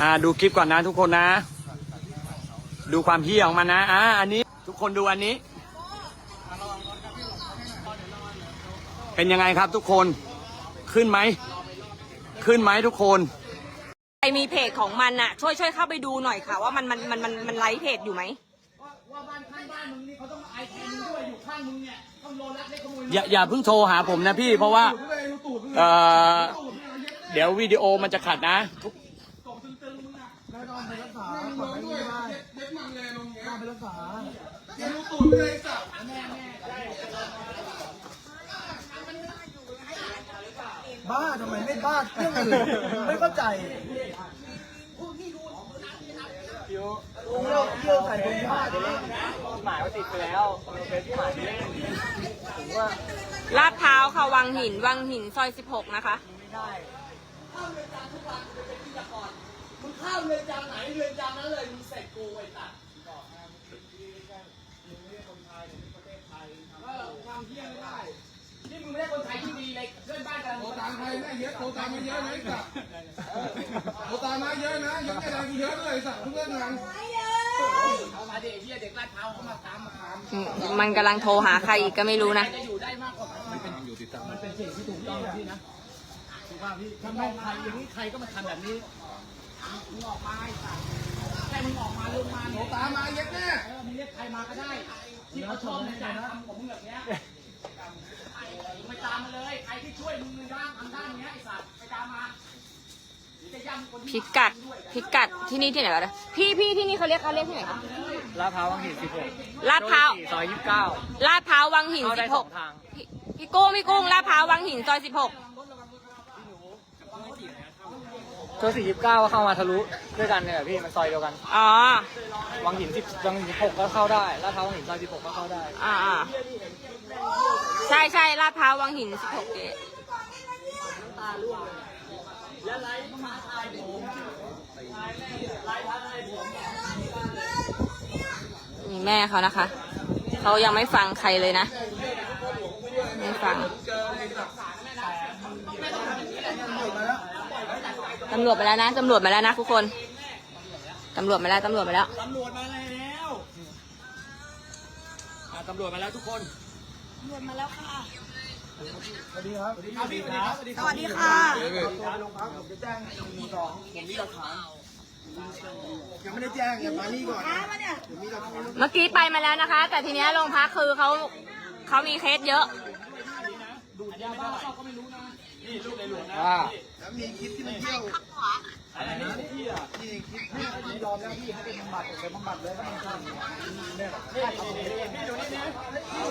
อ่าดูคลิปก่อนนะทุกคนนะ ดูความเฮี้ยของมันนะอ่าอันนี้ทุกคนดูอันนี้ เป็นยังไงครับทุกคนขึ้นไหม ขึ้นไหมทุกคนใครมีเพจของมันอะช่วยช่วยเข้าไปดูหน่อยค่ะ ว่ามันมันมันมันมันไลฟ์เพจอยู่ไหมอย่าอย่าเพิ่งโทรหาผมนะพี่เพราะว่า เอ่อ เดี๋ยววิดีโอมันจะขัดนะ บ้าทำไมไม่บ้าเรื่องอื่นไม่เข้าใจเที่ยวเที่ยวใส่เป็นบ้าจะเล่นหมายว่าติดไปแล้วเป็นที่หมายเล่นลาดพร้าวค่ะวังหิน วังหินซอย 16 นะคะมึ งข้ามเรือนจำไหนเรือนจำนั้นเลยมึงเสร็จกูไอ้ตัดนี่มึงไม่ได้คนไทยที่ดีเลยเพื่อนบ้านกันโตตามใครแม่เยอะโตตามมาเยอะไหมสัตว์โตตามมาเยอะนะยังไม่ได้กูเยอะเลยสัตว์เพื่อนงานเอามาเด็กเฮียเด็กลาดพร้าวเขามาตามมาถามอืมมันกำลังโทรหาใครอีกก็ไม่รู้นะจะอยู่ได้มากกว่ามันเป็นอยู่ติดตามมันเป็นสิ่งที่ถูกต้องนะพี่นะถูกป่ะพี่ทำไมใครอย่างนี้ใครก็มาทำแบบนี้ มึงออกมาไอ้สัตว์แค่มึงออกมาลงมาโตเนี่ยตามมาเยอะแน่เออมึงเรียกใครมาก็ได้ ที่เขาชอบในการทำของมึงแบบเนี้ยมึงไปตามมาเลย ใครที่ช่วยมึงในด้านทางด้านเนี้ยไอ้สัตว์ไปตามมาหรือจะย่ำคนที่พิกัด พิกัดที่นี่ที่ไหนวะเนี่ยพี่พี่ที่นี่เขาเรียกเขาเรียกที่ไหนคะลาดพร้าววังหินสิบหกลาดพร้าว ซอยยี่สิบเก้าลาดพร้าววังหินเข้าได้สองทาง16พี่พี่กุ้งพี่กุ้งลาดพร้าววังหินซอย16ซอ ยสี่ยี่สิบเก้าเข้ามาทะลุด้วยกันเนี่ยพี่มันซอยเดียวกัน อ๋อ วังหินสิบวังหินสิบหกก็เข้าได้ลาดพร้าววังหินซอยสิบหกก็เข้าได้ อ่าอ่าใช่ใช่ลาดพร้าววังหิน 16เกตนี่แม่เขานะคะ เขายังไม่ฟังใครเลยนะ ไม่ฟังำรวจมาแล้วนะตำรวจมาแล้วนะทุกคนตำรวจมาแล้วตำรวจมาแล้วตำรวจมาแล้วอ่าตำรวจมาแล้วทุกคนสวัสดีครับ สวัสดีครับสวัสดีครับสวัสดีค่ะตัวไปโรงพักผมจะแจ้งหนึ่งหนึ่งสองผมมีหลักฐานยังไม่ได้แจ้งอย่ามานี่ก่อนเดี๋ยวมีหลักฐานเมื่อกี้ไปมาแล้วนะคะ แต่ทีเนี้ยโรงพักคือเขาเขามีเคสเยอะอ่า แล้วมีคลิปที่มันเที่ยวอะไรนะที่อะนี่คลิปที่มันยอมแล้วพี่ให้เป็นบำบัดผมเป็นบำบัดเลยก็มันทำเนี่ยใช่ครับพี่ดูนี่นะ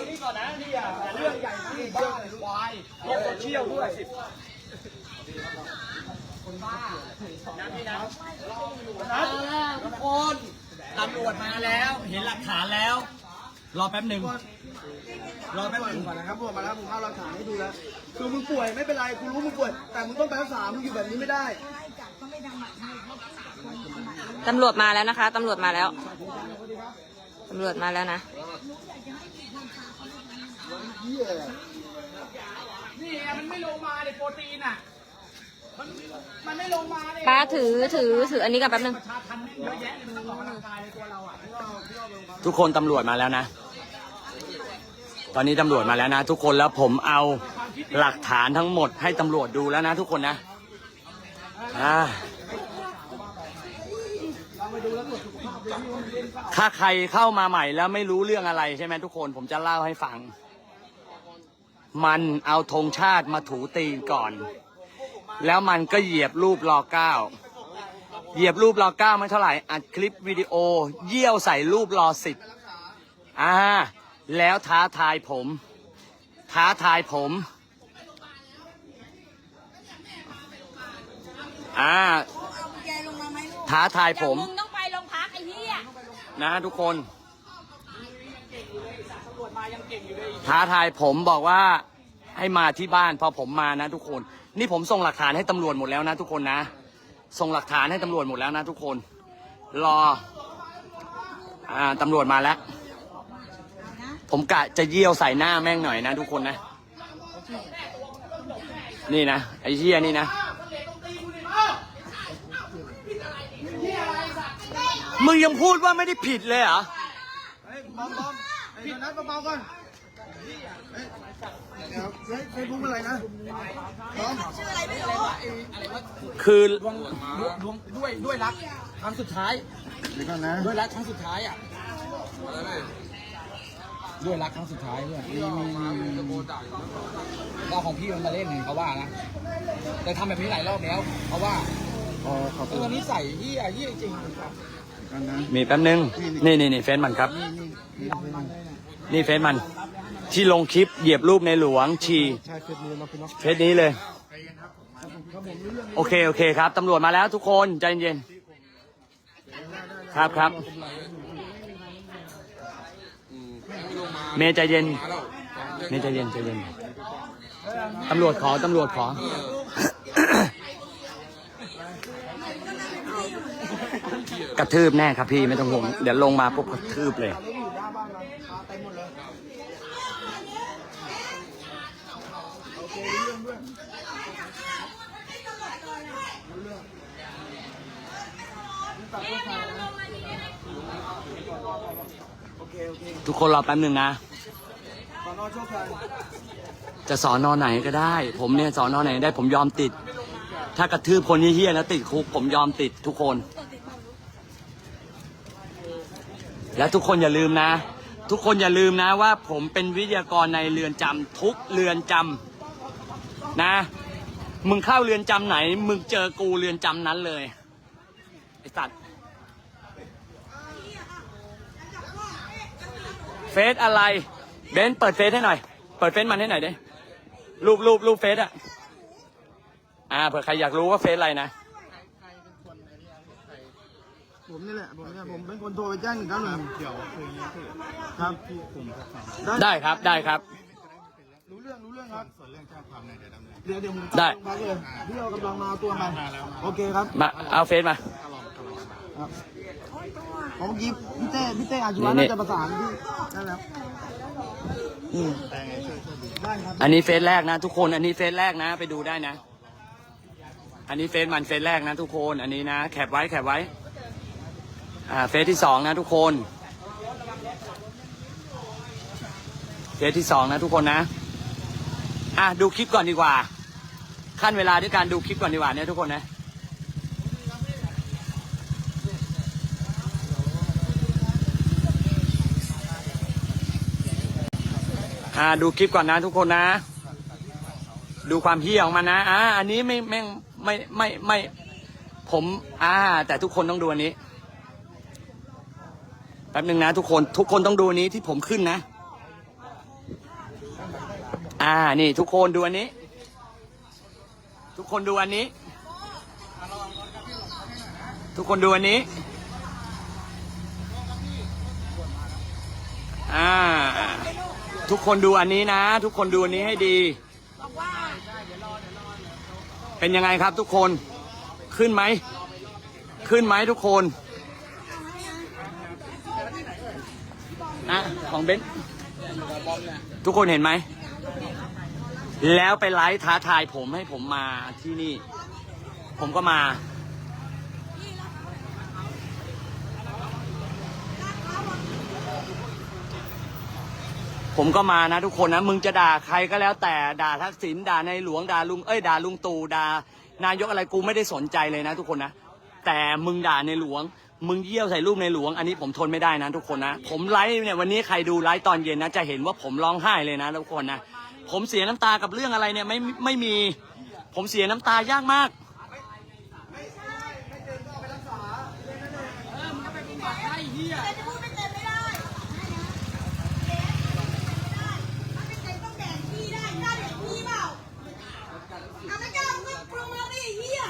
นี่ก่อนนะนี่อะเรื่องใหญ่ที่บ้าเลยควายโลกโซเชียลด้วยทุกคนตำรวจมาแล้ว เห็นหลักฐานแล้ว รอแป๊บหนึ่ง รอแป๊บนึงก่อนนะครับผมมาแล้วผมเอาหลักฐานให้ดูแล้วคือมึงป่วยไม่เป็นไรกูรู้มึงป่วย แต่มึงต้องไปรักษามึงอยู่แบบนี้ไม่ได้ตำรวจมาแล้วนะคะตำรวจมาแล้วตำรวจมาแล้วนะนี่ไงมันไม่ลงมาเลยโปรตีนอะมันมันไม่ลงมาเลยป้าถือถือถืออันนี้กันแป๊บนึงชาทันแม่งเยอะแยะเลยมันต้องออกกำลังกายในตัวเราอะที่เราที่เราลงมาทุกคนตำรวจมาแล้วนะ ตอนนี้ตำรวจมาแล้วนะ ทุกคนแล้วผมเอาหลักฐานทั้งหมดให้ตำรวจดูแล้วนะ ทุกคนนะอ่าถ้าใครเข้ามาใหม่แล้วไม่รู้เรื่องอะไรใช่ไหมทุกคนผมจะเล่าให้ฟัง มันเอาธงชาติมาถูตีนก่อน แล้วมันก็เหยียบรูปรอเก้าเหยียบรูปรอเก้าไม่เท่าไหร่อัดคลิปวิดีโอ เยี่ยวใส่รูปรอสิบอ่า แล้วท้าทายผม ท้าทายผมอ่าท้าทายผมมึงต้องไปโรงพักไอ้เหี้ยนะทุกคน ท้าทายผมบอกว่าให้มาที่บ้านพอผมมานะทุกคน นี่ผมส่งหลักฐานให้ตำรวจหมดแล้วนะทุกคนนะ ส่งหลักฐานให้ตำรวจหมดแล้วนะทุกคน รอ อ่าตำรวจมาแล้ว ผมกะจะเยี่ยวใส่หน้าแม่งหน่อยนะทุกคนนะ นี่นะ ไอ้เหี้ยนี่นะพมึงยังพูดว่าไม่ได้ผิดเลยเหรอ เฮ้ยบอมบอมไอ้โดนัทเบาๆก่อนเฮ้ยเดี๋ยวเฮ้ยเฟซบุ๊กอะไรนะบอมคือดวงดวงด้วยด้วยรักครั้งสุดท้าย เดี๋ยวก่อนนะ ด้วยรักครั้งสุดท้ายอะ ด้วยรักครั้งสุดท้ายเพื่อนมีมีมีมีก็ของพี่มันมาเล่นไงเขาว่านะแต่ทำแบบนี้หลายรอบแล้วเขาว่าอ๋อขอบคุณตัวนี้ใส่ที่อะที่จริงกันนะมีแป๊บนึง นี่นี่นี่เฟซมันครับ นี่นี่นี่เป็นนี่เฟซมัน ที่ลงคลิปเหยียบรูปในหลวงชีใช่เฟซบุ๊กเราเป็นล็อกเฟซนี้เลย โอเคโอเคครับตำรวจมาแล้วทุกคนใจเย็นๆครับครับ เมย์ใจเย็น เมย์ใจเย็นใจเย็น ตำรวจขอ ตำรวจขอ กระทืบแน่ครับพี่ไม่ต้องห่วง เดี๋ยวลงมาปุ๊บกระทืบเลยอยู่ ทุกคนรอแป๊บหนึ่งนะ ขอนอโชคชัยจะสอนอไหนก็ได้ ผมเนี่ยสอนอไหนได้ผมยอมติด ถ้ากระทืบคนเฮี้ยๆนะติดคุกผมยอมติดทุกคน และทุกคนอย่าลืมนะ ทุกคนอย่าลืมนะว่า ผมเป็นวิทยากรในเรือนจำทุกเรือนจำนะ มึงเข้าเรือนจำไหน มึงเจอกูเรือนจำนั้นเลยไอสัตว์ ฟซอะไร เบนซ์เปิดเฟซให้หน่อย เปิดเฟซมันให้หน่อยดิรูปรูปรูปเฟซอะ อ่าเผื่อใครอยากรู้ว่าเฟซอะไรนะ ผมนี่แหละผมเนี่ยผมเป็นคนโทรไปแจ้งหนึ่งเก้าหนึ่งเดี๋ยวคืนนี้ครับที่ผมได้ครับได้ครับ รู้เรื่องรู้เรื่องครับส่วนเรื่องแจ้งความในเดี๋ยวดำเนินเดี๋ยวเดี๋ยวผมได้ตามโรงพักเลยพี่เรากำลังมาเอาตัวมาโอเคครับมาเอาเฟซมา ครับ ของยิบพี่เต้พี่เต้อาชีวะนี่น่าจะประสานพี่ได้แล้วอืมได้ครับอันนี้เฟซแรกนะทุกคน อันนี้เฟซแรกนะ ไปดูได้นะ อันนี้เฟซมันเฟซแรกนะทุกคน อันนี้นะแคปไว้แคปไว้ อ่าเฟซที่สองนะทุกคน เฟซที่สองนะทุกคนนะ อะดูคลิปก่อนดีกว่า ขั้นเวลาด้วยการดูคลิปก่อนดีกว่าเนี่ยทุกคนนะ อ่าดูคลิปก่อนนะทุกคนนะ ดูความเฮี้ยของมันนะอ่าอันนี้ไม่ไม่ไม่ไม่ไม่ผมอ่า แต่ทุกคนต้องดูอันนี้แป๊บหนึ่งนะทุกคนทุกคนต้องดูนี้ที่ผมขึ้นนะ อ่านี่ ทุกคนดูอันนี้ ทุกคนดูอันนี้ ทุกคนดูอันนี้ อ่า ทุกคนดูอันนี้นะ ทุกคนดูอันนี้ให้ดีเป็นยังไงครับทุกคน ขึ้นไหม ขึ้นไหมทุกคนอะของเบนทุกคนเห็นไหม แล้วไปไลฟ์ท้าทายผมให้ผมมาที่นี่ ผมก็มา ผมก็มานะทุกคนนะ มึงจะด่าใครก็แล้วแต่ด่าทักษิณด่าในหลวงด่าลุงเอ้ยด่าลุงตู่ด่านายกอะไรกูไม่ได้สนใจเลยนะทุกคนนะ แต่มึงด่าในหลวง มึงเยี่ยวใส่รูปในหลวง อันนี้ผมทนไม่ได้นะทุกคนนะ ผมไลฟ์เนี่ยวันนี้ใครดูไลฟ์ตอนเย็นนะจะเห็นว่าผมร้องไห้เลยนะทุกคนนะ ผมเสียน้ำตากับเรื่องอะไรเนี่ยไม่ไม่มี ผมเสียน้ำตายากมาก จะพูดไม่เต็มไม่ได้ไม่เต็มต้องแดกพี่ได้กล้าแดกพี่เปล่าเอาไม่กล้าก็ปรุงแล้วดิเฮีย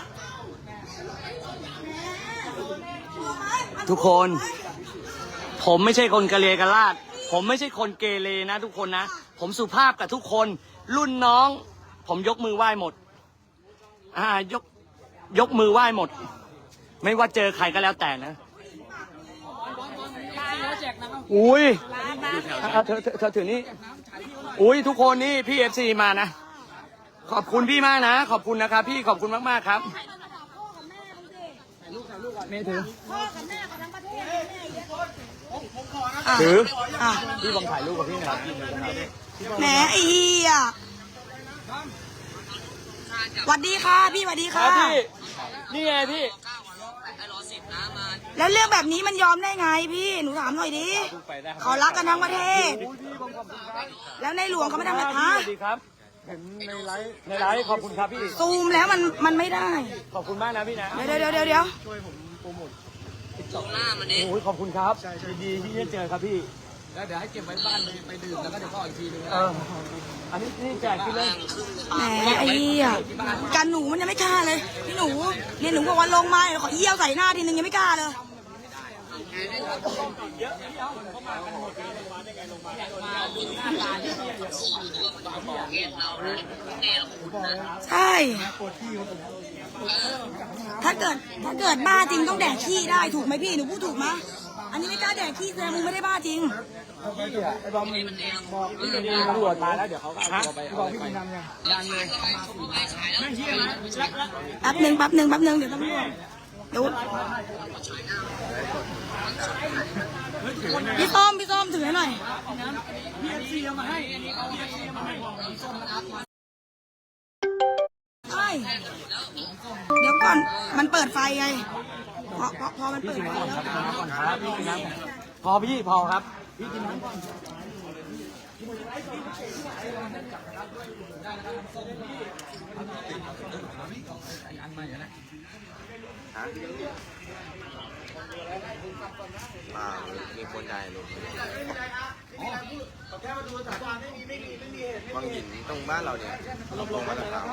แหม ทุกคน ผมไม่ใช่คนกะเลกะลาด ผมไม่ใช่คนเกเรนะทุกคนนะ ผมสุภาพกับทุกคน รุ่นน้อง ผมยกมือไหว้หมด อ่ายกยกมือไหว้หมด ไม่ว่าเจอใครก็แล้วแต่นะ อุ้ยอะเธอเธอเธอถือนี่ อุ้ยทุกคนนี่พี่เอฟซีมานะ ขอบคุณพี่มากนะ ขอบคุณนะครับพี่ขอบคุณมากๆครับ เมย์ถือพ่อกับแม่กับทั้งประเทศแม่เยอะถืออะพี่ผมถ่ายรูปกับพี่หน่อยแหมไอ้เหี้ยหวัดดีค่ะพี่หวัดดีคค่ะรับพี่ นี่ไงพี่ แล้วเรื่องแบบนี้มันยอมได้ไงพี่ หนูถามหน่อยดิเขารักกันทั้งประเทศ แล้วในหลวงเขาไม่ทำแบบพี่ฮะสวัสดีครับเห็นในไลฟ์ในไลฟ์ขอบคุณครับพี่ ซูมแล้วมันมันไม่ได้ ขอบคุณมากนะพี่นะ เดี๋ยวเดี๋ยวเดี๋ยวเดี๋ยว โอ้ยขอบคุณครับดีที่ได้เจอครับพี่แล้วเดี๋ยวให้เก็บไว้บ้านไปไปดื่มแล้วก็เดี๋ยวก็อีกทีนึงเอออันนี้นี่แจกที่เลยแหมไอ้เหี้ยกันหนูมันยังไม่กล้าเลยพี่หนูเนี่ยหนูบอกว่าลงมาเดี๋ยวขอเยี่ยวใส่หน้าทีนึงยังไม่กล้าเลย ใช่ ถ้าเกิดถ้าเกิดบ้าจริงต้องแดกขี้ได้ถูกไหมพี่หนูพูดถูกไหมอันนี้ไม่กล้าแดกขี้แสดงมึงไม่ได้บ้าจริงตำรวจมาแล้วเดี๋ยวเขาก็เอาตัวไปบอกพี่กินน้ำยังยังเลย แป๊บหนึ่งแป๊บหนึ่งแป๊บหนึ่งเดี๋ยวตำรวจเดี๋ยวพี่ส้มพี่ส้มถือให้หน่อยใช่เดี๋ยวก่อน มันเปิดไฟไงพอพอพอมันเปิดไฟแล้วก่อนครับพี่กินน้ำก่อนพอพี่พอครับพี่กินน้ำก่อนมามีคนใดลงบางหินตรงบ้านเราเนี่ยลงมาแล้วครับ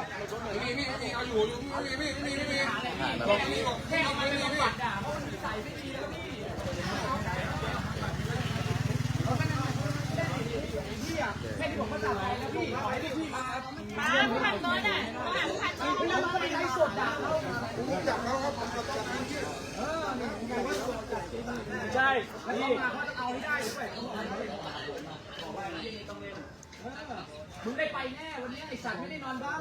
ใช่พี่มึ ไม่ต้องได้ไปแน่วันนี้ไอสัตว์ไม่ได้นอนบ้าน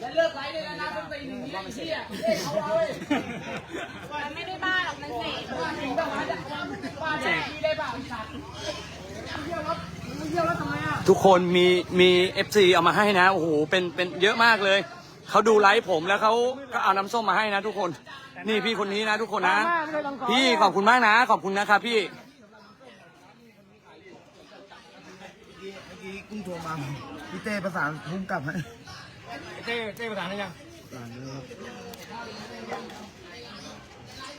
และเลิกไลฟ์ได้แล้วนะต้องตีหนึ่งนี้ไอ้เชี่ยเอ้ยเอาเลยมันไม่ได้บ้าหรอกมันเสกว่าจริงต้องมาจากบ้านแน่ที่ได้เปล่าไอสัตว์เที่ยวแล้วเที่ยวแล้วทำไมอะทุกคนมีมีเอฟซีเอามาให้นะโอ้โหเป็นเป็นเยอะมากเลยเขาดูไลฟ์ผมแล้วเขาก็เอาน้ำส้มมาให้นะทุกคน นี่พี่คนนี้นะทุกคนนะ พี่ขอบคุณมากนะ ขอบคุณนะครับพี่เมื่อกี้กุ้งโทรมาพี่เต้ประสานพุ่งกลับให้เต้เต้ประธานได้ยัง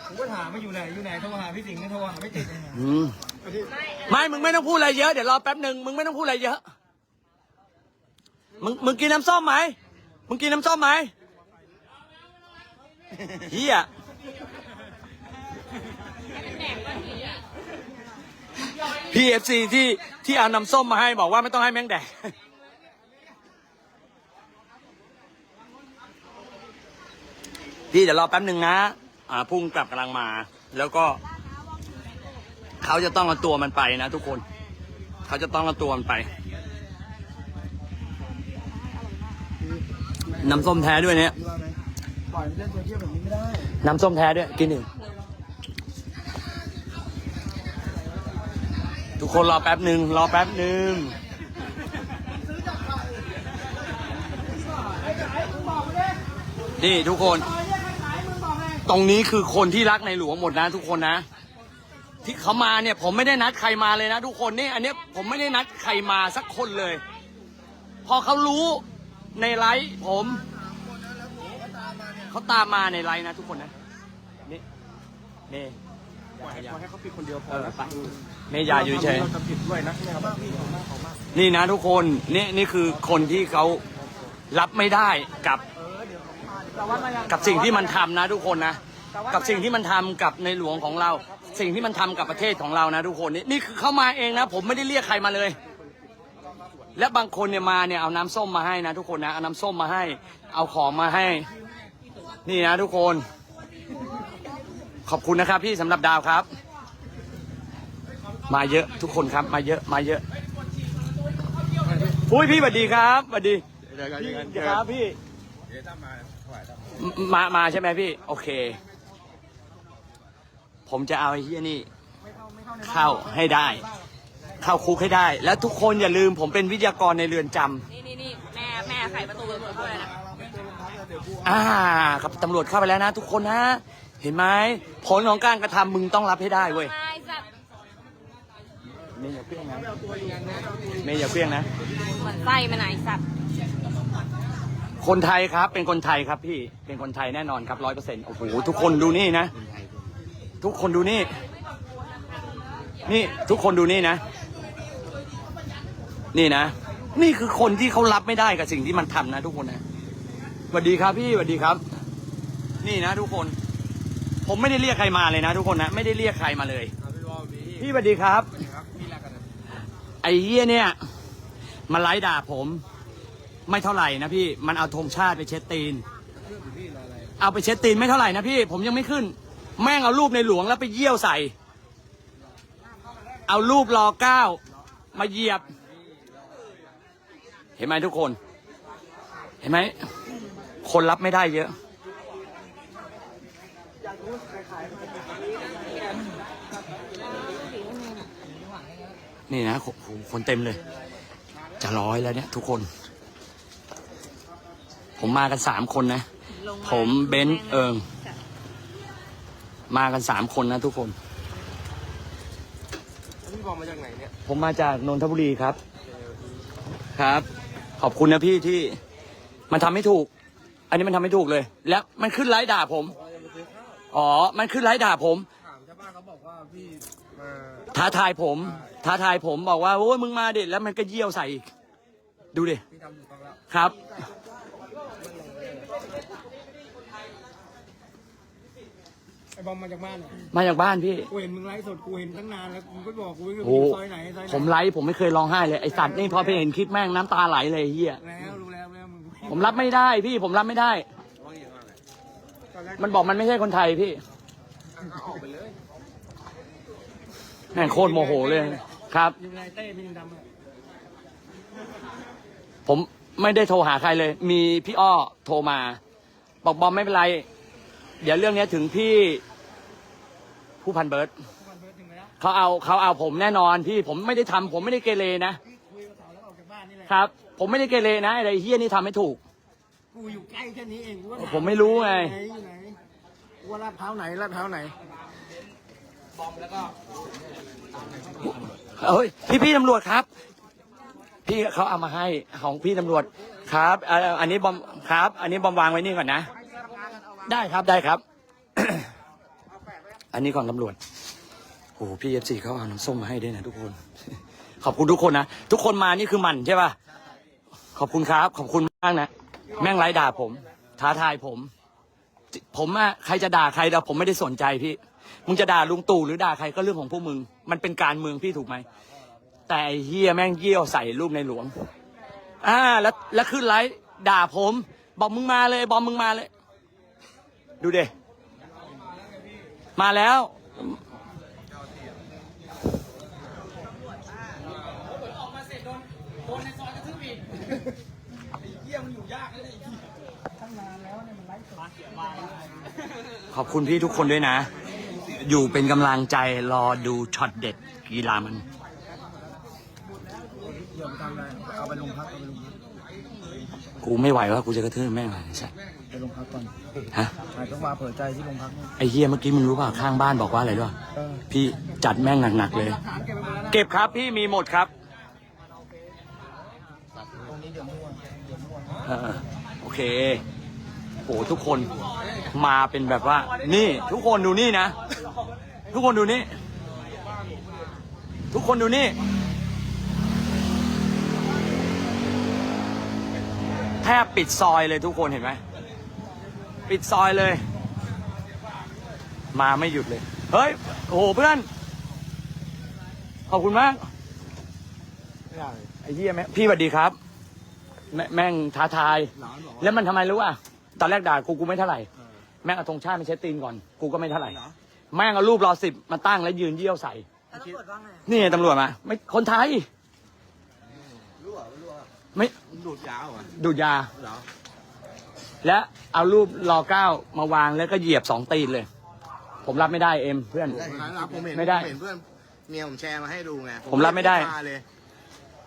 ผมก็ถามมาอยู่ไหนอยู่ไหนโทรหาพี่สิงห์ไม่โทรหาไม่ติดเลยอืมไม่ มึงไม่ต้องพูดอะไรเยอะ เดี๋ยวรอแป๊บหนึ่งมึงไม่ต้องพูดอะไรเยอะ มึง มึงกินน้ำส้มไหม มึงกินน้ำส้มไหม เฮียพี่เอฟซีที่ที่เอาน้ำส้มมาให้บอกว่าไม่ต้องให้แมงแดกพี่เดี๋ยวรอแป๊บหนึ่งนะ อ่าพุ่งกลับกำลังมา แล้วก็ เขาจะต้องเอาตัวมันไปนะทุกคน เขาจะต้องเอาตัวมันไป น้ำส้มแท้ด้วยเนี่ย ปล่อยมันเล่นโซเชียลแบบนี้ไม่ได้น้ำส้มแท้ด้วย กินหนึ่งทุกคนรอแป๊บหนึ่งรอแป๊บหนึ่งนี่ทุกคน ตรงนี้คือคนที่รักในหลวงหมดนะทุกคนนะ ที่เขามาเนี่ย ผมไม่ได้นัดใครมาเลยนะทุกคนนี่อันนี้ผมไม่ได้นัดใครมาสักคนเลย พอเขารู้ในไลฟ์ผม เขาตามมาในไลฟ์นะทุกคนนะนี่นี่ให้เขาปิดคนเดียวพอไปนี่ยาอยู่เฉยจะผิดด้วยนะเนี่ยมากพี่ขอบมากขอบมากนี่นะทุกคนนี่นี่คือคนที่เขารับไม่ได้กับกับสิ่งที่มันทำนะทุกคนนะกับสิ่งที่มันทำกับในหลวงของเรา สิ่งที่มันทำกับประเทศของเรานะทุกคนนี่นี่คือเขามาเองนะ ผมไม่ได้เรียกใครมาเลย และบางคนเนี่ยมาเนี่ยเอาน้ำส้มมาให้นะทุกคนนะเอาน้ำส้มมาให้ เอาของมาให้ นี่นะทุกคน ขอบคุณนะครับพี่สำหรับดาวครับ มาเยอะทุกคนครับ มาเยอะมาเยอะอุ้ยพี่สวัสดีครับสวัสดีเดี๋ยวกันเดี๋ยวกันเดี๋ยวครับพี่เดี๋ยวตั้มมาถวายตั้มมามาใช่ไหมพี่ โอเค ผมจะเอาไอ้เฮียนี่ เข้าให้ได้ เข้าคุกให้ได้ แล้วทุกคนอย่าลืมผมเป็นวิทยากรในเรือนจำ อ่าครับตำรวจเข้าไปแล้วนะ ทุกคนนะเห็นไหมผลของการกระทำมึงต้องรับให้ได้เว้ยไอ้สัตว์เมย์อย่าเพี้ยงนะเมย์อย่าเพี้ยงนะเหมือนไส้มันไหนสัตว์คนไทยครับ เป็นคนไทยครับพี่เป็นคนไทยแน่นอนครับร้อยเปอร์เซ็นต์โอ้โหทุกคนดูนี่นะ ทุกคนดูนี่ นี่ทุกคนดูนี่นะ นี่นะ นี่คือคนที่เขารับไม่ได้กับสิ่งที่มันทำนะทุกคนนะส วัสดีครับพี่สวัสดีครับ นี่นะทุกคน ผมไม่ได้เรียกใครมาเลยนะทุกคนนะไม่ได้เรียกใครมาเลยพี่สวัสดีครับไอ้เหี้ยเนี่ย มันไล่ด่าผม ไม่เท่าไหร่นะพี่มันเอาธงชาติไปเช็ดตีนเอาไปเช็ดตีนไม่เท่าไหร่นะพี่ ผมยังไม่ขึ้น แม่งเอารูปในหลวงแล้วไปเยี่ยวใส่ เอารูปรอเก้ามาเหยียบ เห็นไหมทุกคน เห็นไหม คนรับไม่ได้เยอะ นี่นะโอ้โหคนเต็มเลย จะร้อยแล้วเนี่ย ทุกคน ผมมากันสามคนนะลงาผมเบนซ์เอิง มากันสามคนนะทุกคน พี่บอลมาจากไหนเนี่ย ผมมาจากนนทบุรีครับ ครับ ขอบคุณนะพี่ที่มันทำไม่ถูก อันนี้มันทำไม่ถูกเลย แล้วมันขึ้นไลฟ์ด่าผมอ๋อ มันขึ้นไลฟ์ด่าผม ถามชาวบ้านเขาบอกว่าพี่มาท้าทายผม ท้าทายผมบอกว่าโอ้ยมึงมาเด็ดแล้วมันก็เยี่ยวใส่อีก ดูดิ พี่ทำถูกต้องแล้วครับ ไอ้บอมมาจากบ้านอะมาจากบ้านพี่ กูเห็นมึงไลฟ์สดกูเห็นตั้งนานแล้วกูก็บอกกูว่าโอ้อยู่ซอยไหนซอยไหนผมไลฟ์ผมไม่เคยร้องไห้เลยไอสัตว์นี่พอไปเห็นคลิปแม่งน้ำตาไหลเลยไอ้เฮียแล้วรู้แล้วแล้วมึง ผมรับไม่ได้พี่ผมรับไม่ได้ตอนแรกมันบอกมันไม่ใช่คนไทยพี่ออกไปเลยแม่งโคตรโมโหเลยครับยังไงเต้พี่ยังดำอะผมไม่ได้โทรหาใครเลย มีพี่อ้อโทรมา บอกบอมไม่เป็นไร เดี๋ยวเรื่องเนี้ยถึงพี่ผู้พันเบิร์ตมันเบิร์ดถึงไปแล้วเขาเอาเขาเอาผมแน่นอนพี่ผมไม่ได้ทำผมไม่ได้เกเรนะพี่คุยกับเขาแล้วออกจากบ้านนี่แหละครับ ผมไม่ได้เกเรนะอะไรเฮี้ยนี่ทำไม่ถูก กูอยู่ใกล้แค่นี้เองกูก็ถาผมไม่รู้ไงอยู่ไหนอยู่ไหนกูว่าลาดเท้าวไหนลาดเท้าวไหน เอ้ยพี่พี่ตำรวจครับ พี่เขาเอามาให้ของพี่ตำรวจครับเอ่ออันนี้บอมครับ อันนี้บอมวางไว้นี่ก่อนนะ ได้ครับได้ครับ อันนี้ของตำรวจโอ้โหพี่เอฟซีเขาเอาน้ำส้มมาให้ด้วยนะทุกคน ขอบคุณทุกคนนะ ทุกคนมานี่คือมันใช่ป่ะ ขอบคุณครับ ขอบคุณมากนะ แม่งไล่ด่าผม ท้าทายผม ผมอะใครจะด่าใครแต่ผมไม่ได้สนใจพี่ มึงจะด่าลุงตู่หรือด่าใครก็เรื่องของพวกมึง มันเป็นการเมืองพี่ถูกไหม แต่ไอ้เฮียแม่งเยี่ยวใส่รูปในหลวง อ่า แล้วแล้วขึ้นไลฟ์ด่าผม บอกมึงมาเลย บอมมึงมาเลย ดูเดมาแล้ว ขอบคุณพี่ทุกคนด้วยนะ อยู่เป็นกำลังใจรอดูช็อตเด็ดกีฬามันเดี๋ยวไปทำอะไรเอาไปโรงพักเอาไปโรงพักกูไม่ไหวว่ากูจะกระทืบแม่งเลยใช่ไปโรงพักก่อนฮะถ่ายต้องมาเปิดใจที่โรงพักเนี่ยไอ้เฮียเมื่อกี้มึงรู้ป่ะข้างบ้านบอกว่าอะไรด้วยเออพี่จัดแม่งหนักๆเลยหลักฐานเก็บไปหมดแล้วนะเก็บครับพี่มีหมดครับ ตรงนี้เดี๋ยวมั่วเดี๋ยวมั่ว เออ โอเคโหทุกคนมาเป็นแบบว่า นี่ทุกคนดูนี่นะ ทุกคนดูนี่ ทุกคนดูนี่แทบปิดซอยเลยทุกคนเห็นไหมปิดซอยเลย มาไม่หยุดเลย เฮ้ยโอ้โหเพื่อน ขอบคุณมากไอ้เหี้ยแม่พี่สวัสดีครับ แม่แม่งท้าทาย หลานบอกแล้วมันทำไมรู้อะตอนแรกด่ากูกูไม่เท่าไหร่แม่งเอาธงชาติมาเช็ดตีนก่อน กูก็ไม่เท่าไหร่แม่งเอารูปรอสิบมาตั้งแล้วยืนเยี่ยวใส่นี่ไงตำรวจมาไม่คนไทยไม่ดูดยาวอะดูดยา เหรอและเอารูปรอเก้ามาวางแล้วก็เหยียบสองตีนเลย ผมรับไม่ได้เอ็มเพื่อนรับผมเห็นไม่ได้ผเห็นเพื่อนเมียผมแชร์มาให้ดูไงผมรับไม่ได้เลย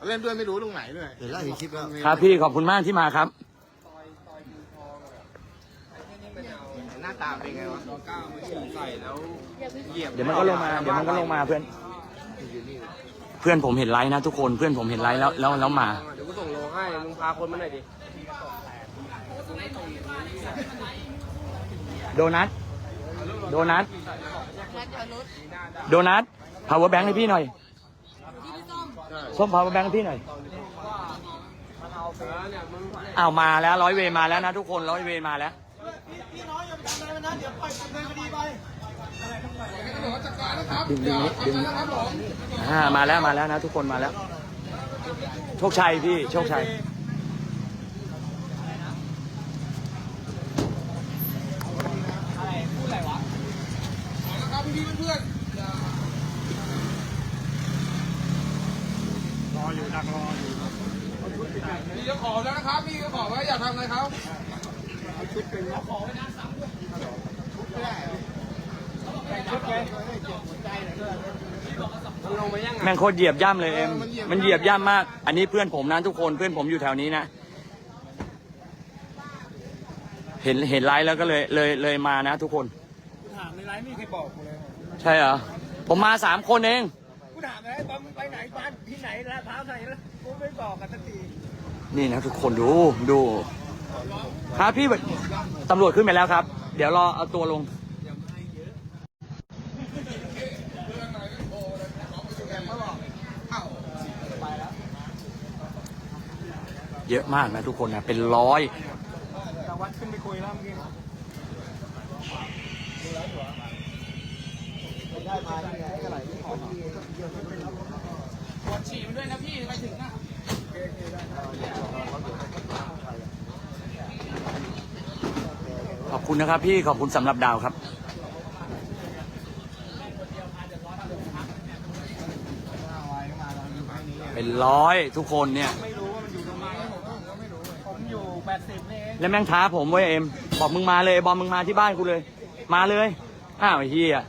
เล่นด้วยไม่รู้ตรงไหนด้วยเห็นแล้วเห็นคลิปแล้ว ครับพี่ขอบคุณมากที่มาครับ หน้าตาเป็นไงวะก้าวมาใส่แล้วเหยียบเดี๋ยวมันก็ลงมา เดี๋ยวมันก็ลงมาเพื่อน เพื่อนผมเห็นไลน์นะทุกคน เพื่อนผมเห็นไลน์แล้วแล้วแล้วมา เดี๋ยวกูส่งโลให้มึงพาคนมาหน่อยดิโดนัท โดนัท โดนัท power bank ให้พี่หน่อย ส้ม power bank ให้พี่หน่อยอ้าวมาแล้วร้อยเวรมาแล้วนะทุกคนร้อยเวรมาแล้วพี่น้อยอย่าไปทำอะไรมันนะเดี๋ยวปล่อยดำเนินคดีไปดึงดึงดึงมอ่ามาแล้วมาแล้วนะทุกคนมาแล้ว โชคชัยพี่โชคชัยนะครับพี่เพื่อน อยู่ดักรออยู่พี่จะขอแล้วนะครับพี่จะขอไว้อย่าทำอะไรเขาแม่งโคตรเหยียบย่ำเลยเอ็มมันเหยียบย่ำมาก อันนี้เพื่อนผมนะทุกคนเพื่อนผมอยู่แถวนี้นะ เห็นเห็นไลฟ์แล้วก็เลยเลยเลยมานะทุกคนถามในไลน์ไม่เคยบอกกูเลย ใช่เหรอ ผมมาสามคนเอง กูถามเลยบอมมึงไปไหนบ้านที่ไหนลาดพร้าวไหนแล้วกูไม่บอกกันสักทีนี่นะทุกคนดูดู ครับพี่ตำรวจขึ้นไปแล้วครับ เดี๋ยวรอเอาตัวลงเยอะมากนะทุกคนนะเป็นร้อยแต่วัดขึ้นไปคุยแล้วเมื่อกี้ได้มาที่ไหนก็ไหลไม่ขอ ปว ดฉี่มันด้วยนะพี่ไปถึงนะขอบคุณนะครับพี่ขอบคุณสำหรับดาวครับ เป็นร้อยทุกคนเนี่ย ไม่รู้ว่ามันอยู่ตรงไหนผมอยู่แปดสิบนี่เองแล้วแม่งท้าผมเว้ยเอ็มบอกมึงมาเลยบอมมึงมาที่บ้านกูเลย มาเลย อ้าวไอ้เฮีย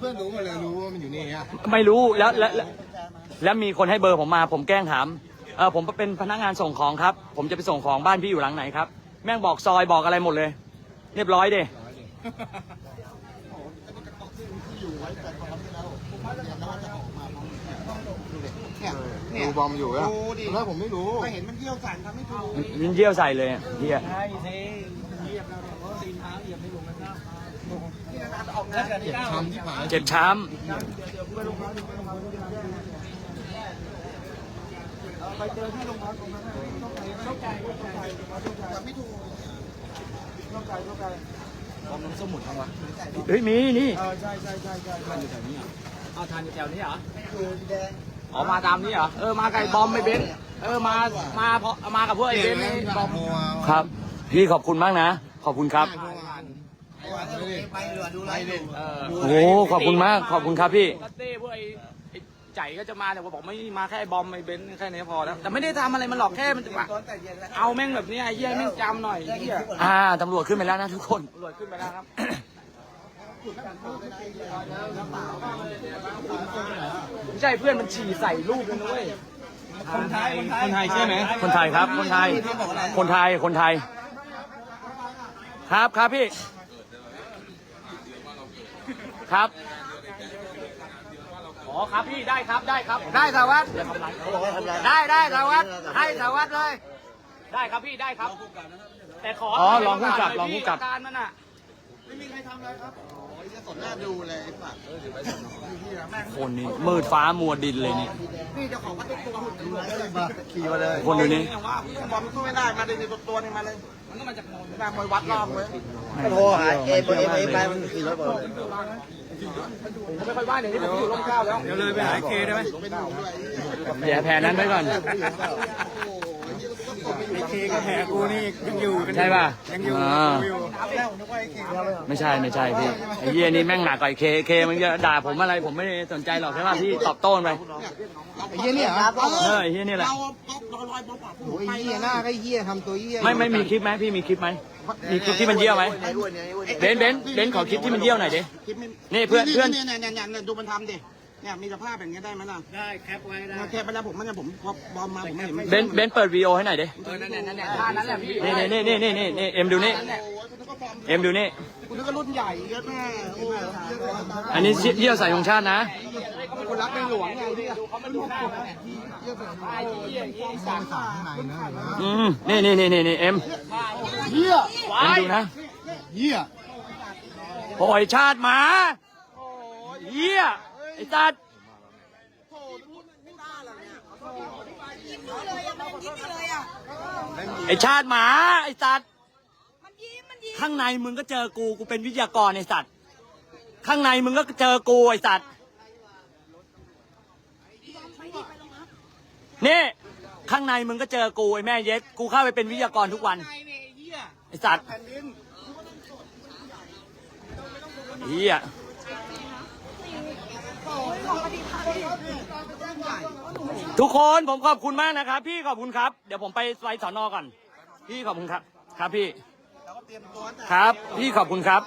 เพื่อนรู้มาเลยรู้ว่ามันอยู่นี่ฮะไม่รู้แล้วแล้วแล้ว แล้วมีคนให้เบอร์ผมมา ผมแกล้งถามเออผมเป็นพนักงานส่งของครับ ผมจะไปส่งของบ้านพี่อยู่หลังไหนครับ แม่งบอกซอยบอกอะไรหมดเลย เรียบร้อยเด้ดูบอมอยู่อะแล้วผมไม่รู้เห็นมันเที่ยวสั่นทำไม่ถูกยินเยี่ยวใส่เลยอะเฮียใช่สิเหยียบแล้วเนี่ยเพราะตีนเท้าเหยียบไม่ลงแล้วนะที่นานๆออกงานกันที่เก้าทำที่ผ่านเจ็บช้ ไปเจอที่โรงพักตรงนั้นเข้าใจเข้าใจเข้าใจไม่ถูกเข้าใจเข้าใจำเฮ้ยมีนี่เออใช่ใช่ใช่ใช่ทานอยู่แถวนี้เอาทานอยู่แถวนี้เหรอคือแดงอ๋อมาตามนี้เหรอเออมาไก่บอมไม่เบนเออมามาเพราะมากับพวกไอ้เบนไอ้บอมครับ พี่ขอบคุณมากนะ ขอบคุณครับไปเรือดูไรดูเออโอ้ขอบคุณมากขอบคุณครับพี่ ใจก็จะมาแต่ว่าบอกไม่มาแค่ไอ้บอมไอ้เบนซ์แค่นี้พอแล้วแต่ไม่ได้ทำอะไรมันหรอกแค่มันจะว่าตอนแต่เย็นแล้วเอาแม่งแบบนี้ไอ้เหี้ยแม่งจำหน่อยไอ้เหี้ยอ่าตำรวจขึ้นไปแล้วนะทุกคน ตำรวจขึ้นไปแล้วครับ ไม่ใช่เพื่อนมันฉี่ใส่ลูกเลยนะเว้ยคนไทยคนไทยใช่ไหมคนไทยครับ คนไทย คนไทย คนไทย ครับครับพี่ ครับ อ๋อครับพี่ได้ครับได้ครับได้สารวัตรได้ได้สารวัตรให้สารวัตรเลย ได้ครับพี่ได้ครับ แต่ขออ๋อให้รองผู้กำกับหน่ยรองผู้กำกับพี่าการมันอะสดหน้าดูเลยไอ้สัตว์คนนี้มืดฟ้ามัวดินเลยนี่นี่เจ้าของวัดตุ๊กตุ๊กหุ่นเลยขี่มาเลยคนดูนี้บอมสู้ไม่ได้มาเลยในตัวตัวนึงมาเลยมันก็มาจากโนนมามวยวัดรอบเลยโทรหาเอเอเอไปมันขี่รถบอล ผมไม่ค่อยว่าอย่างนี้ผมอยู่ร่มเกล้าแล้ว เดี๋ยวเลยไปหาเคได้ไหม อย่าแพ้นั้นไว้ก่อน ไอ้เคกับแผลกูนี่ยังอยู่กันใช่ป่ะยังอยู่อ่าอยู่แล้วนึกว่าไอ้เคไม่ใช่ไม่ใช่พี่ไอ้เฮียนี่แม่งหนักกว่าไอ้เคเคมันจะด่าผมอะไรผมไม่ได้สนใจหรอกใช่ป่ะพี่ตอบโต้ไปไอ้เหี้ยเนี่ยเหรอเออไอ้เฮียนี่แหละโอ้ยไอ้เหี้ยหน้าก็ไอ้เหี้ยทำตัวเหี้ยไม่ไม่มีคลิปไหมพี่มีคลิปไหมมีคลิปที่มันเยี่ยวไหมไอ้อ้วนเนี่ยไอ้อ้วนเบนซ์เบนซ์เบนซ์ขอคลิปที่มันเยี่ยวหน่อยดินี่เพื่อนเพื่อนเนี่ยเนี่ยเนี่ยเนี่ยดูมันทำดิ เนี่ยมีสภาพอย่างเงี้ยได้ไหมล่ะได้แคปไว้ได้โอเคไปแล้วผมมันเนี่ยผมพอบอมมาผมไม่เห็นเบนซ์เบนซ์เปิดวีดีโอให้หน่อยดิเออนั่นแหละนั่นแหละท่านั้นแหละพี่นี่นี่นี่นี่นี่นี่เอ็มดูนี่เอ็มดูนี่ คุณนึกว่ารุ่นใหญ่เยอะแม่โอ้ยอันนี้เยี่ยวใส่ของชาตินะ คนรักในหลวงไงพี่อืมนี่นี่นี่นี่นี่เอ็มเหี้ยเอ็มดูนะเหี้ยโอยชาติหมาเยี่ย ไอ้สัตว์ยิ้มอยู่เลยอะมันยังยิ้มอยู่เลยอะไอ้ชาติหมา ไอ้สัตว์มันยิ้มมันยิ้มข้างในมึงก็เจอกูกูเป็นวิทยากรไอ้สัตว์ข้างในมึงก็เจอกูไอ้สัตว์นี่ ข้างในมึงก็เจอกูไอ้แม่เย็ดกูเข้าไปเป็นวิทยากรทุกวันไอ้สัตว์เฮีย ทุกคนผมขอบคุณมากนะครับ พี่ขอบคุณครับ เดี๋ยวผมไปไปสอนอก่อน พี่ขอบคุณครับ ครับพี่ครับ พี่ขอบคุณครับ